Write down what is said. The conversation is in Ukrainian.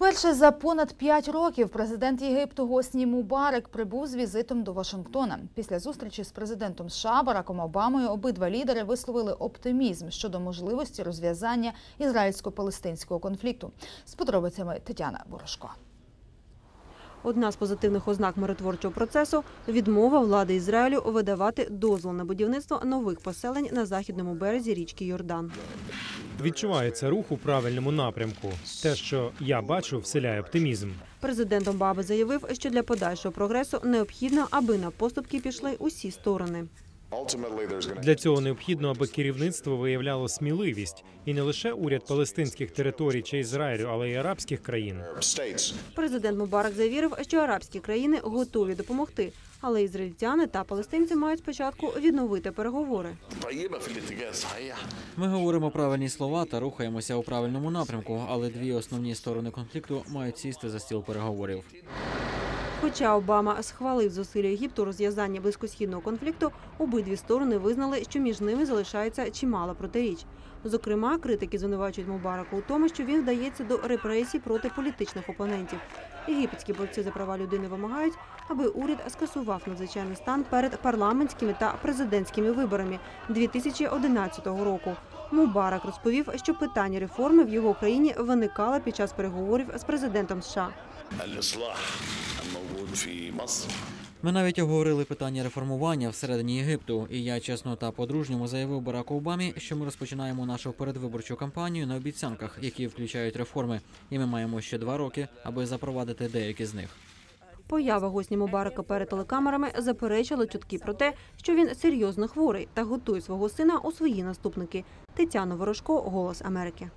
Вперше за понад п'ять років президент Єгипту Госні Мубарек прибув з візитом до Вашингтона. Після зустрічі з президентом США Бараком Обамою обидва лідери висловили оптимізм щодо можливості розв'язання ізраїльсько-палестинського конфлікту. З подробицями Тетяна Ворожко. Одна з позитивних ознак миротворчого процесу відмова влади Ізраїлю видавати дозвол на будівництво нових поселень на західному березі річки Йордан. Відчувається рух у правильному напрямку. Те, що я бачу, вселяє оптимізм. Президент Обаби заявив, що для подальшого прогресу необхідно, аби на поступки пішли усі сторони. Для цього необхідно, аби керівництво виявляло сміливість і не лише уряд палестинських територій чи Ізраїлю, але й арабських країн. Президент Мубарак завірив, що арабські країни готові допомогти, але ізраїльтяни та палестинці мають спочатку відновити переговори. Ми говоримо правильні слова та рухаємося у правильному напрямку, але дві основні сторони конфлікту мають сісти за стіл переговорів. Хоча Обама схвалив зусилля Єгипту розв'язання близькосхідного конфлікту, обидві сторони визнали, що між ними залишається чимало протиріч. Зокрема, критики звинувачують Мубарака у тому, що він вдається до репресій проти політичних опонентів. Єгипетські борці за права людини вимагають, аби уряд скасував надзвичайний стан перед парламентськими та президентськими виборами 2011 року. Мубарак розповів, що питання реформи в його країні виникало під час переговорів з президентом США. Ми навіть обговорили питання реформування всередині Єгипту, і я чесно та по-дружньому заявив Бараку Обамі, що ми розпочинаємо нашу передвиборчу кампанію на обіцянках, які включають реформи, і ми маємо ще два роки, аби запровадити деякі з них. Поява гостя Мубарака перед телекамерами заперечила чутки про те, що він серйозно хворий та готує свого сина у свої наступники. Тетяна Ворожко, Голос Америки.